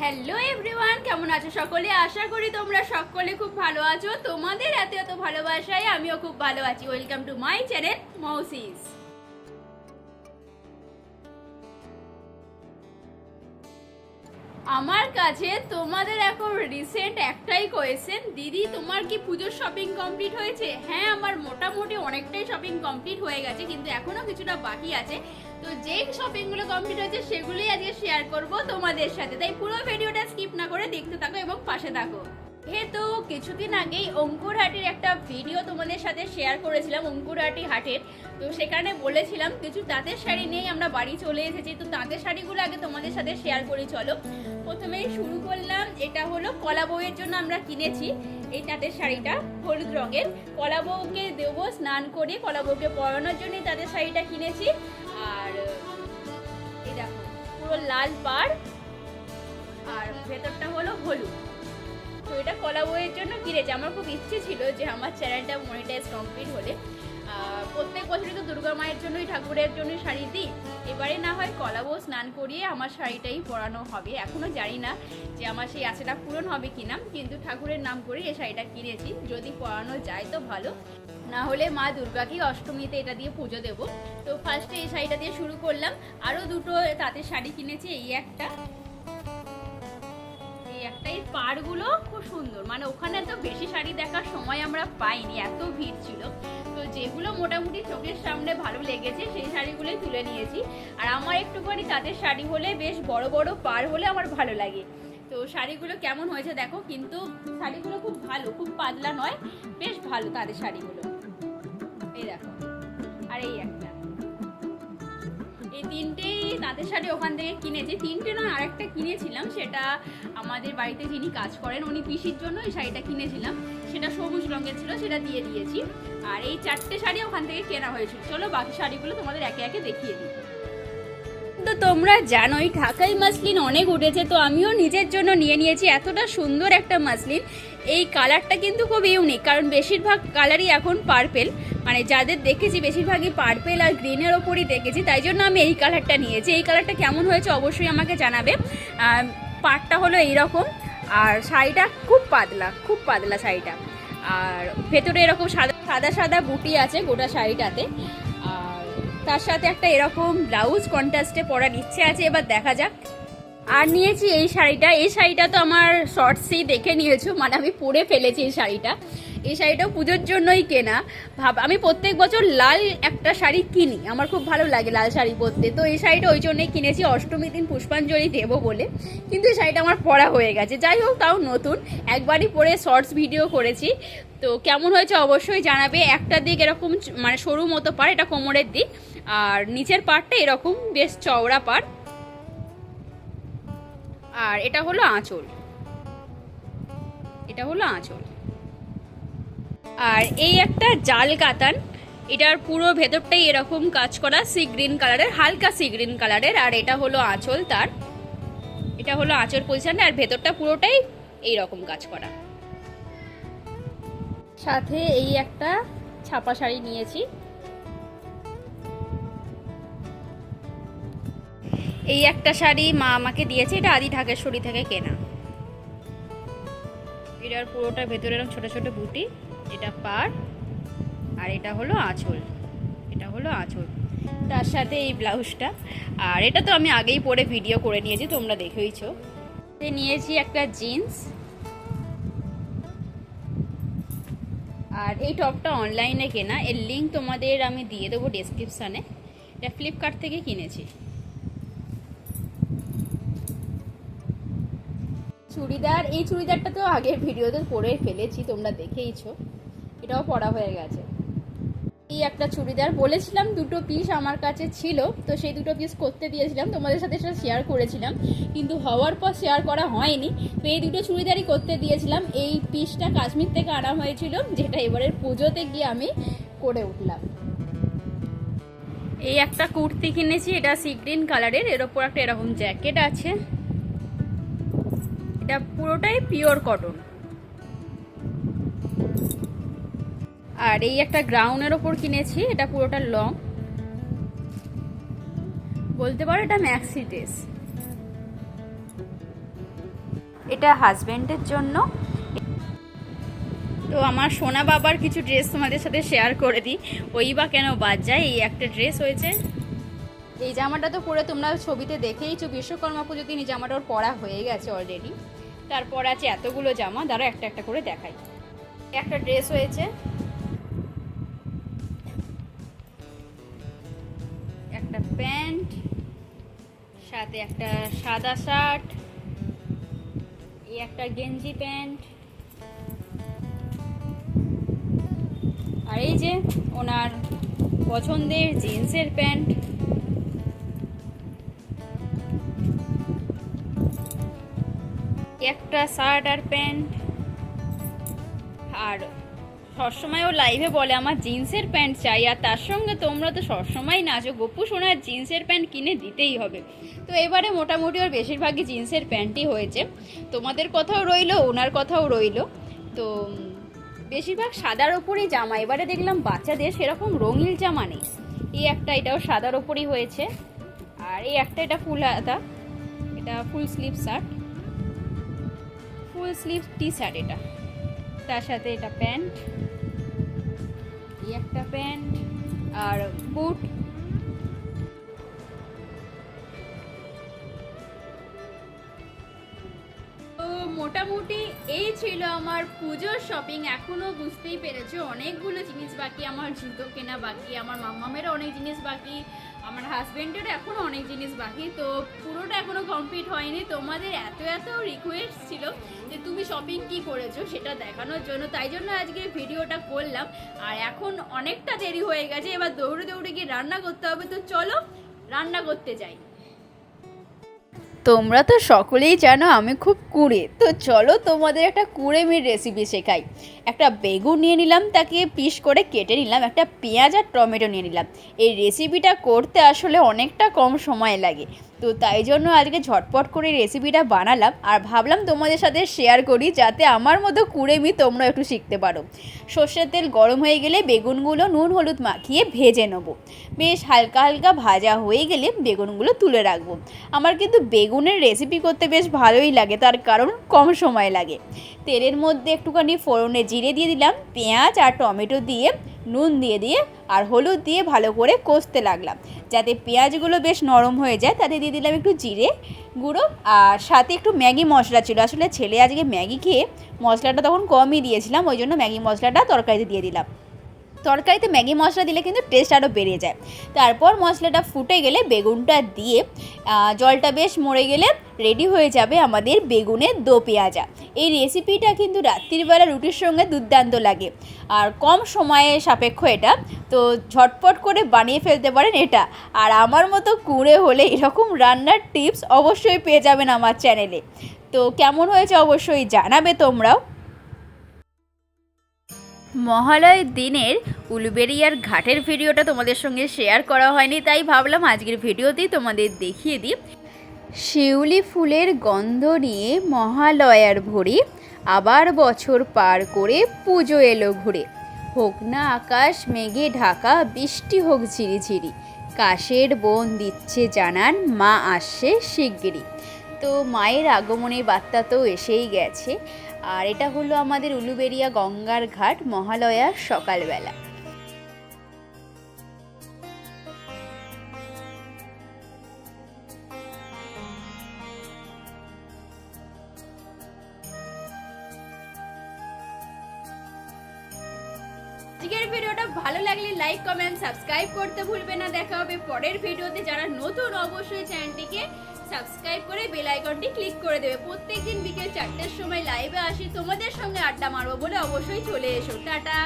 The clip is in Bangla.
হ্যালো এভরিওয়ান কেমন আছো সকলে? আশা করি তোমরা সকলে খুব ভালো আছো। তোমাদের এত এত ভালোবাসায় আমিও খুব ভালো আছি। ওয়েলকাম টু মাই চ্যানেল মৌসিস আমার কাছে তোমাদের এখন রিসেন্ট একটাই কোয়েশ্চেন দিদি তোমার কি পুজোর শপিং কমপ্লিট হয়েছে? হ্যাঁ আমার মোটামুটি অনেকটাই শপিং কমপ্লিট হয়ে গেছে, কিন্তু এখনও কিছুটা বাকি আছে। তো যেই শপিংগুলো কমপ্লিট হয়েছে, সেগুলোই আজকে শেয়ার করব তোমাদের সাথে। তাই পুরো ভিডিওটা স্কিপ না করে দেখতে থাকো এবং পাশে থাকো। যেহেতু কিছুদিন আগেই অঙ্কুরহাটির একটা ভিডিও তোমাদের সাথে শেয়ার করেছিলাম, অঙ্কুরহাটি হাটের। তো সেখানে বলেছিলাম, কিছু তাঁতের শাড়ি নিয়েই আমরা বাড়ি চলে এসেছি। তো তাঁতের শাড়িগুলো আগে তোমাদের সাথে শেয়ার করি, চলো। প্রথমেই শুরু করলাম, এটা হলো কলা বউয়ের জন্য আমরা কিনেছি। এই তাঁতের শাড়িটা হলুদ রঙের। কলা বউকে দেবো স্নান করে, কলা বউকে পরানোর জন্যই তাঁতের শাড়িটা কিনেছি। আর এই দেখো, পুরো লাল পাড়। আর ভেতরটা হলো হলুদ। তো এটা কলা বইয়ের জন্য কিনেছি। আমার খুব ইচ্ছে ছিল যে আমার চ্যানেলটা মনিটাইজ কমপ্লিট হলে প্রত্যেক বছরই তো দুর্গা মায়ের জন্যই, ঠাকুরের জন্য শাড়ি দিই। এবারে না হয় কলা বউ স্নান করিয়ে আমার শাড়িটাই পরানো হবে। এখনও জানি না যে আমার সেই আশাটা পূরণ হবে কিনা, কিন্তু ঠাকুরের নাম করে এই শাড়িটা কিনেছি। যদি পরানো যায় তো ভালো। না হলে মা দুর্গাকে অষ্টমীতে এটা দিয়ে পুজো দেবো। তো ফার্স্টে এই শাড়িটা দিয়ে শুরু করলাম। আরও দুটো তাঁতের শাড়ি কিনেছি, এই একটা। এই একটা এই পাড়গুলো খুব সুন্দর। মানে ওখানে তো বেশি শাড়ি দেখার সময় আমরা পাইনি, এত ভিড় ছিল। তো যেগুলো মোটামুটি চোখের সামনে ভালো লেগেছে, সেই শাড়িগুলোই তুলে নিয়েছি। আর আমার একটুখানি তাদের শাড়ি হলে বেশ বড় বড় পাড় হলে আমার ভালো লাগে। তো শাড়িগুলো কেমন হয়েছে দেখো, কিন্তু শাড়িগুলো খুব ভালো, খুব পাতলা নয়, বেশ ভালো তাদের শাড়িগুলো। এই দেখো। আর এই একটা। এই তিনটেই তাঁতের শাড়ি ওখান থেকে কিনেছি। তিনটে নয়, আরেকটা কিনেছিলাম। সেটা আমাদের বাড়িতে যিনি কাজ করেন, উনি পিসির জন্য এই শাড়িটা কিনেছিলাম। সেটা সবুজ রঙের ছিল, সেটা দিয়ে দিয়েছি। আর এই চারটে শাড়ি ওখান থেকে কেনা হয়েছিল। চলো বাকি শাড়িগুলো তোমাদের একে একে দেখিয়ে দিই। তো তোমরা জানোই, ঢাকাই মাসলিন অনেক উঠেছে, তো আমিও নিজের জন্য নিয়ে নিয়েছি। এতটা সুন্দর একটা মাসলিন। এই কালারটা কিন্তু খুব ইউনিক কারণ বেশিরভাগ কালারই এখন পার্পেল মানে যাদের দেখেছি বেশিরভাগই পার্পেল আর গ্রিনের ওপরই দেখেছি, তাই জন্য আমি এই কালারটা নিয়েছি। এই কালারটা কেমন হয়েছে অবশ্যই আমাকে জানাবে। পাটটা হলো এইরকম, আর শাড়িটা খুব পাতলা খুব পাতলা শাড়িটা। আর ভেতরে এরকম সাদা সাদা সাদা বুটি আছে গোটা শাড়িটাতে। আর তার সাথে একটা এরকম ব্লাউজ কন্ট্রাস্টে পরার ইচ্ছে আছে, এবার দেখা যাক। আর নিয়েছি এই শাড়িটা। এই শাড়িটা তো আমার শর্টসেই দেখে নিয়েছো মানে আমি পরে ফেলেছি এই শাড়িটা। এই শাড়িটাও পুজোর জন্যই কেনা। ভাব, আমি প্রত্যেক বছর লাল একটা শাড়ি কিনি। আমার খুব ভালো লাগে লাল শাড়ি পরতে। তো এই শাড়িটা ওই জন্যই কিনেছি, অষ্টমী দিন পুষ্পাঞ্জলি দেবো বলে। কিন্তু এই শাড়িটা আমার পরা হয়ে গেছে। যাই হোক, তাও নতুন। একবারই পরে শর্টস ভিডিও করেছি। তো কেমন হয়েছে অবশ্যই জানাবে। একটা দিক এরকম মানে সরু মতো পাড়, এটা কোমরের দিক। আর নিচের পাড়টা এরকম, বেশ চওড়া পাড়। আর এটা হলো আঁচল। এটা হলো আঁচল। আর এই একটা জাল কাতান, এটার পুরো ভেতরটাই এরকম কাজ করা সি গ্রিন কালারের হালকা সি গ্রিন কালারের আর এটা হলো আঁচল তার। এটা হলো আঁচল পজিশনটা আর ভেতরটা পুরোটাই এই রকম কাজ করা। সাথে এই একটা ছাপা শাড়ি নিয়েছি। এই একটা শাড়ি মা আমাকে দিয়েছে, এটা আদি ঢাকেশ্বরী থেকে কেনা। এটার পুরোটা ভেতরে এরকম ছোটো ছোট বুটি, এটা পাড় আর এটা হলো আঁচল। এটা হলো আঁচল। তার সাথে এই ব্লাউজটা। আর এটা তো আমি আগেই পরে ভিডিও করে নিয়েছি, তোমরা দেখেইছো। নিয়েছি একটা জিন্স। আর এই টপটা অনলাইনে কেনা। এর লিঙ্ক তোমাদের আমি দিয়ে দেবো ডেসক্রিপশানে এটা ফ্লিপকার্ট থেকে কিনেছি। চুড়িদার, এই চুড়িদারটা তো আগের ভিডিওতে পরে ফেলেছি, তোমরা দেখেইছো। এটাও পরা হয়ে গেছে। এই একটা চুড়িদার বলেছিলাম, দুটো পিস আমার কাছে ছিল, তো সেই দুটো পিস করতে দিয়েছিলাম, তোমাদের সাথে সেটা শেয়ার করেছিলাম, কিন্তু হওয়ার পর শেয়ার করা হয়নি, তো এই দুটো চুড়িদারই করতে দিয়েছিলাম। এই পিসটা কাশ্মীর থেকে আনা হয়েছিল, যেটা এবারের পুজোতে গিয়ে আমি করে উঠলাম। এই একটা কুর্তি কিনেছি, এটা সি গ্রিন কালারের এর ওপর একটা এরকম জ্যাকেট আছে। এটা পুরোটাই পিওর কটন আর এই একটা গ্রাউন্ডের ওপর কিনেছি, এটা পুরোটা লং বলতে পারো এটা ম্যাক্সি ড্রেস এটা হাজব্যান্ডের জন্য। তো আমার সোনা বাবার কিছু ড্রেস তোমাদের সাথে শেয়ার করে দিই। ওই বা কেন বাদ যায়? এই একটা ড্রেস হয়েছে। এই জামাটা তো পরে তোমরা ছবিতে দেখেইছো। বিশ্বকর্মা পুজো দিন এই জামাটা ওর পরা হয়ে গেছে অলরেডি তারপর আছে এতগুলো জামা দ্বারা একটা একটা করে দেখাই। একটা ড্রেস হয়েছে। একটা প্যান্ট, সাথে একটা সাদা শার্ট, এই একটা গেঞ্জি প্যান্ট। আর এই যে ওনার পছন্দের জিন্সের প্যান্ট। একটা শার্ট আর প্যান্ট। আর সবসময় ও লাইভে বলে, আমার জিন্সের প্যান্ট চাই, আর তার সঙ্গে তোমরা তো সবসময় নাচো। গপু সোনার জিন্সের প্যান্ট কিনে দিতেই হবে। তো এবারে মোটামুটি ওর বেশিরভাগই জিন্সের প্যান্টই হয়েছে। তোমাদের কথাও রইল, ওনার কথাও রইল। তো বেশিরভাগ সাদার ওপরেই জামা। এবারে দেখলাম বাচ্চাদের সেরকম রঙিন জামা নেই। এই একটা, এটাও সাদার ওপরই হয়েছে। আর এই একটা, এটা ফুল হাতা। এটা full sleeve shirt. Full sleeve T shirt এটা। তার সাথে এটা প্যান্ট। একটা প্যান্ট আর বুট। মোটামুটি এই ছিল আমার পুজোর শপিং এখনও বুঝতেই পেরেছ, অনেকগুলো জিনিস বাকি, আমার জুতো কেনা বাকি, আমার মাম্মামেরও অনেক জিনিস বাকি, আমার হাজবেন্ডেরও এখনও অনেক জিনিস বাকি। তো পুরোটা এখনও কমপ্লিট হয়নি। তোমাদের এত এত রিকোয়েস্ট ছিল যে তুমি শপিং কি করেছ সেটা দেখানোর জন্য, তাই জন্য আজকে ভিডিওটা করলাম। আর এখন অনেকটা দেরি হয়ে গেছে, এবার দৌড়ে দৌড়ে গিয়ে রান্না করতে হবে, তো চলো রান্না করতে যাই। তোমরা তো সকলেই জানো আমি খুব কুড়ে। তো চলো তোমাদের একটা কুড়েমির রেসিপি শেখাই। একটা বেগুন নিয়ে নিলাম, তাকে পিস করে কেটে নিলাম, একটা পেঁয়াজ আর টমেটো নিয়ে নিলাম। এই রেসিপিটা করতে আসলে অনেকটা কম সময় লাগে। তো তাই জন্য আজকে ঝটপট করে রেসিপিটা বানালাম আর ভাবলাম তোমাদের সাথে শেয়ার করি, যাতে আমার মতো কুড়েমি তোমরা একটু শিখতে পারো। সর্ষের তেল গরম হয়ে গেলে বেগুনগুলো নুন, হলুদ মাখিয়ে ভেজে নেব। বেশ হালকা হালকা ভাজা হয়ে গেলে বেগুনগুলো তুলে রাখব। আমার কিন্তু বেগুনের রেসিপি করতে বেশ ভালোই লাগে, তার কারণ কম সময় লাগে। তেলের মধ্যে একটুখানি ফোড়নে জিরে দিয়ে দিলাম, পেঁয়াজ আর টমেটো দিয়ে, নুন দিয়ে দিয়ে আর হলুদ দিয়ে ভালো করে কষতে লাগলাম। যাতে পেঁয়াজগুলো বেশ নরম হয়ে যায়, তাতে দিয়ে দিলাম একটু জিরে গুঁড়ো আর সাথে একটু ম্যাগি মশলা ছিল। আসলে ছেলে আজকে ম্যাগি খেয়ে মশলাটা তখন কমই দিয়েছিলাম, ওই জন্য ম্যাগি মশলাটা তরকারিতে দিয়ে দিলাম। তরকারিতে ম্যাগি মশলা দিলে কিন্তু টেস্ট আরও বেড়ে যায়। তারপর মশলাটা ফুটে গেলে বেগুনটা দিয়ে জলটা বেশ মরে গেলে রেডি হয়ে যাবে আমাদের বেগুনের দো পেঁয়াজা। এই রেসিপিটা কিন্তু রাত্রিবেলা রুটির সঙ্গে দুর্দান্ত লাগে। আর কম সময়ে সাপেক্ষ এটা। তো ঝটপট করে বানিয়ে ফেলতে পারেন এটা। আর আমার মতো কুঁড়ে হলে এরকম রান্নার টিপস অবশ্যই পেয়ে যাবেন আমার চ্যানেলে তো কেমন হয়েছে অবশ্যই জানাবে তোমরাও। মহালয়ের দিনের উলুবেরিয়ার ঘাটের ভিডিওটা তোমাদের সঙ্গে শেয়ার করা হয়নি, তাই ভাবলাম আজকের ভিডিওতেই তোমাদের দেখিয়ে দিই। শিউলি ফুলের গন্ধ নিয়ে মহালয়ার ভোরে আবার বছর পার করে পুজো এলো ঘুরে। হোক না আকাশ, মেঘে ঢাকা, বৃষ্টি হোক ঝিরিঝিরি, কাশের বোন দিচ্ছে জানান মা আসছে শিগগিরই। তো মায়ের আগমনের বার্তা তো এসেই গেছে। আর এটা হলো আমাদের উলুবেরিয়া গঙ্গার ঘাট মহালয়া সকালবেলা। আজকের ভিডিওটা ভালো লাগলে লাইক কমেন্ট সাবস্ক্রাইব করতে ভুলবে না। দেখা হবে পরের ভিডিওতে। যারা নতুন, অবশ্যই চ্যানেলটিকে সাবস্ক্রাইব করে বেল আইকনটি ক্লিক করে দেবে। প্রত্যেকদিন বিকেল চারটের সময় লাইভে আসি। তোমাদের সঙ্গে আড্ডা মারবো বলে অবশ্যই চলে এসো। টাটা।